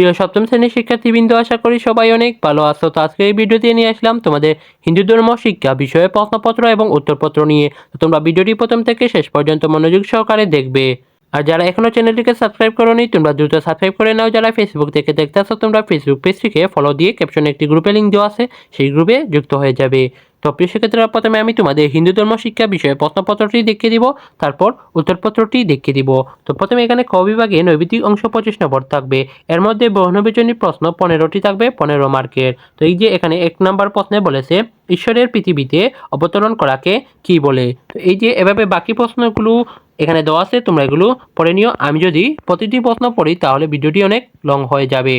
প্রিয় সপ্তম শ্রেণির শিক্ষার্থীবৃন্দ, আশা করি সবাই অনেক ভালো আছো। তো আজকে এই ভিডিওতে নিয়ে আসলাম তোমাদের হিন্দু ধর্ম, শিক্ষা বিষয়ে প্রশ্নপত্র এবং উত্তরপত্র নিয়ে। তোমরা ভিডিওটি প্রথম থেকে শেষ পর্যন্ত মনোযোগ সহকারে দেখবে। আর যারা এখনও চ্যানেলটিকে সাবস্ক্রাইব করোনি, তোমরা দ্রুত সাবস্ক্রাইব করে নাও। যারা ফেসবুক থেকে দেখতে আসো তোমরা ফেসবুক পেজটিকে ফলো দিয়ে ক্যাপশনে একটি গ্রুপে লিঙ্ক দেওয়া আছে, সেই গ্রুপে যুক্ত হয়ে যাবে। তো প্রিয় শিক্ষার্থীরা, প্রথমে আমি তোমাদের হিন্দু ধর্ম শিক্ষা বিষয়ে প্রশ্নপত্রটি দেখিয়ে দিব, তারপর উত্তরপত্রটি দেখিয়ে দিব। তো প্রথমে এখানে ক বিভাগে নৈবিতিক অংশ পঁচিশ নম্বর থাকবে। এর মধ্যে বহুনবিজনী প্রশ্ন পনেরোটি থাকবে, পনেরো মার্কের। তো এই যে এখানে এক নম্বর প্রশ্নে বলেছে, ঈশ্বরের পৃথিবীতে অবতরণ করাকে কি বলে? তো এই যে এভাবে বাকি প্রশ্নগুলো এখানে দেওয়া আছে, তোমরা এগুলো পড়ে নিও। আমি যদি প্রতিটি প্রশ্ন পড়ি, তাহলে ভিডিওটি অনেক লং হয়ে যাবে।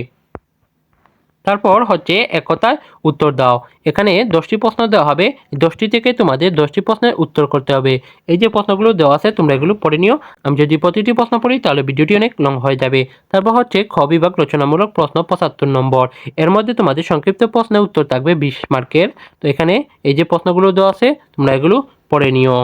তারপর হচ্ছে এক কথায় উত্তর দাও। এখানে দশটি প্রশ্ন দেওয়া হবে। দশটি থেকে তোমাদের দশটি প্রশ্নের উত্তর করতে হবে। এই যে প্রশ্নগুলো দেওয়া আছে, তোমরা এগুলো পড়ে নিও। আমি যদি প্রতিটি প্রশ্ন পড়ি, তাহলে ভিডিওটি অনেক লং হয়ে যাবে। তারপর হচ্ছে খ বিভাগ রচনামূলক প্রশ্ন পঁচাত্তর নম্বর। এর মধ্যে তোমাদের সংক্ষিপ্ত প্রশ্নের উত্তর থাকবে বিশ মার্কের। তো এখানে এই যে প্রশ্নগুলো দেওয়া আছে, তোমরা এগুলো পড়ে নিও।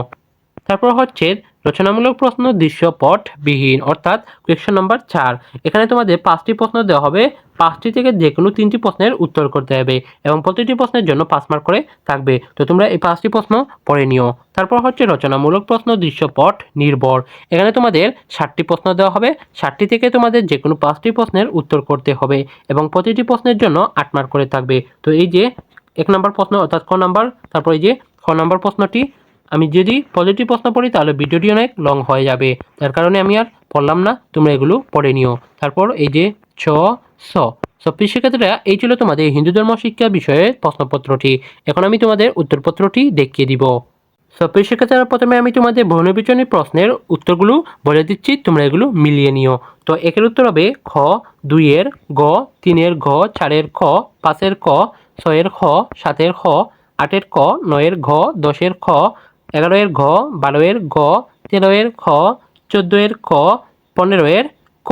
তারপর হচ্ছে রচনামূলক প্রশ্ন, দৃশ্যপট বিহীন, অর্থাৎ কোয়েশ্চন নাম্বার চার। এখানে তোমাদের পাঁচটি প্রশ্ন দেওয়া হবে। পাঁচটি থেকে যে কোনো তিনটি প্রশ্নের উত্তর করতে হবে এবং প্রতিটি প্রশ্নের জন্য পাঁচ মার্ক করে থাকবে। তো তোমরা এই পাঁচটি প্রশ্ন পড়ে নিও। তারপর হচ্ছে রচনামূলক প্রশ্ন, দৃশ্যপট, নির্ভর। এখানে তোমাদের ষাটটি প্রশ্ন দেওয়া হবে। ষাটটি থেকে তোমাদের যে কোনো পাঁচটি প্রশ্নের উত্তর করতে হবে এবং প্রতিটি প্রশ্নের জন্য আট মার্ক করে থাকবে। তো এই যে এক নম্বর প্রশ্ন, অর্থাৎ ক নাম্বার তারপর এই যে খ নম্বর প্রশ্নটি আমি যদি পজিটিভ প্রশ্ন পড়ি, তাহলে ভিডিওটি অনেক লং হয়ে যাবে। যার কারণে আমি আর পড়লাম না, তোমরা এগুলো পড়ে নিও। তারপর এই যে ছ, স। সব শিক্ষার্থীরা এই ছিল তোমাদের হিন্দু ধর্ম শিক্ষা বিষয়ে প্রশ্নপত্রটি। এখন আমি তোমাদের উত্তরপত্রটি দেখিয়ে দিব। সব শিক্ষার্থীরা প্রথমে আমি তোমাদের বহুনবিচনী প্রশ্নের উত্তরগুলো বলে দিচ্ছি, তোমরা এগুলো মিলিয়ে নিও। তো একের উত্তর হবে খ, দুইয়ের গ, তিনের ঘ, চারের খ, পাঁচের ক, ছয়ের খ, সাতের খ, আটের ক, নয়ের ঘ, দশের খ এগারোয়ের ঘ, বারোয়ের গ তেরোয়ের খ, চোদ্দোয়ের ক, পনেরোয়ের ক।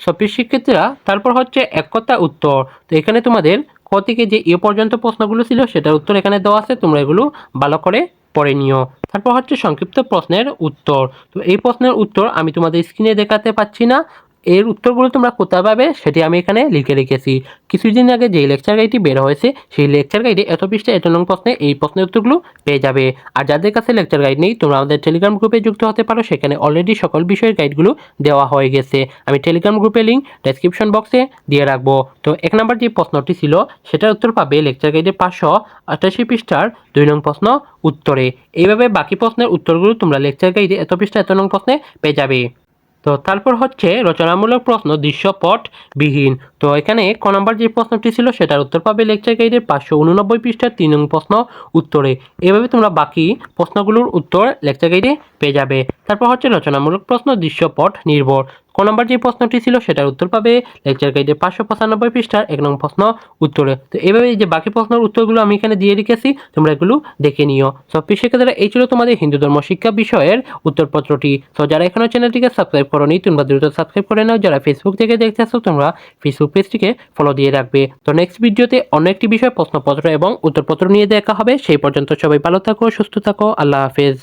সপিস শিক্ষার্থীরা, তারপর হচ্ছে এক কথা উত্তর। তো এখানে তোমাদের ক থেকে যে এ পর্যন্ত প্রশ্নগুলো ছিল, সেটার উত্তর এখানে দেওয়া আছে, তোমরা এগুলো ভালো করে পড়ে নিও। তারপর হচ্ছে সংক্ষিপ্ত প্রশ্নের উত্তর। তো এই প্রশ্নের উত্তর আমি তোমাদের স্ক্রিনে দেখাতে পাচ্ছি না। এর উত্তরগুলো তোমরা কোথায় পাবে সেটি আমি এখানে লিখে রেখেছি। কিছুদিন আগে যে লেকচার গাইডটি বের হয়েছে, সেই লেকচার গাইডে এত পৃষ্ঠা এত নং প্রশ্নে এই প্রশ্নের উত্তরগুলো পেয়ে যাবে। আর যাদের কাছে লেকচার গাইড নেই, তোমরা আমাদের টেলিগ্রাম গ্রুপে যুক্ত হতে পারো, সেখানে অলরেডি সকল বিষয়ের গাইডগুলো দেওয়া হয়ে গেছে। আমি টেলিগ্রাম গ্রুপের লিঙ্ক ডেসক্রিপশন বক্সে দিয়ে রাখব। তো এক নম্বর যে প্রশ্নটি ছিল, সেটার উত্তর পাবে লেকচার গাইডের পাঁচশো আটাশি পৃষ্ঠার দুই নং প্রশ্ন উত্তরে। এইভাবে বাকি প্রশ্নের উত্তরগুলো তোমরা লেকচার গাইডে এত পৃষ্ঠা এত নং প্রশ্নে পেয়ে যাবে। তো তারপর হচ্ছে রচনামূলক প্রশ্ন দৃশ্যপট বিহীন তো এখানে ক নম্বর যে প্রশ্নটি ছিল সেটার উত্তর পাবে লেকচার গাইডের পাঁচশো উননব্বই পৃষ্ঠার তিন নং প্রশ্ন উত্তরে। এভাবে তোমরা বাকি প্রশ্নগুলোর উত্তর লেকচার গাইডে পেয়ে যাবে। তারপর হচ্ছে রচনামূলক প্রশ্ন দৃশ্যপট নির্ভর নম্বর যে প্রশ্নটি ছিল সেটার উত্তর পাবে লেকচার গাইডে পাঁচশো পঁচানব্বই পৃষ্ঠার এক নং প্রশ্ন উত্তরে। তো এভাবে যে বাকি প্রশ্নের উত্তরগুলো আমি এখানে দিয়ে রেখেছি, তোমরা এগুলো দেখে নিও। সব শিক্ষার্থীরা, এই ছিল তোমাদের হিন্দু ধর্ম শিক্ষা বিষয়ের উত্তরপত্রটি। তো যারা এখনও চ্যানেলটিকে সাবস্ক্রাইব করোনি, তোমরা দ্রুত সাবস্ক্রাইব করে নাও। যারা ফেসবুক থেকে দেখতে আসো তোমরা ফেসবুক পেজটিকে ফলো দিয়ে রাখবে। তো নেক্সট ভিডিওতে অন্য একটি বিষয় প্রশ্নপত্র এবং উত্তরপত্র নিয়ে দেখা হবে। সেই পর্যন্ত সবাই ভালো থাকো, সুস্থ থাকো। আল্লাহ হাফেজ।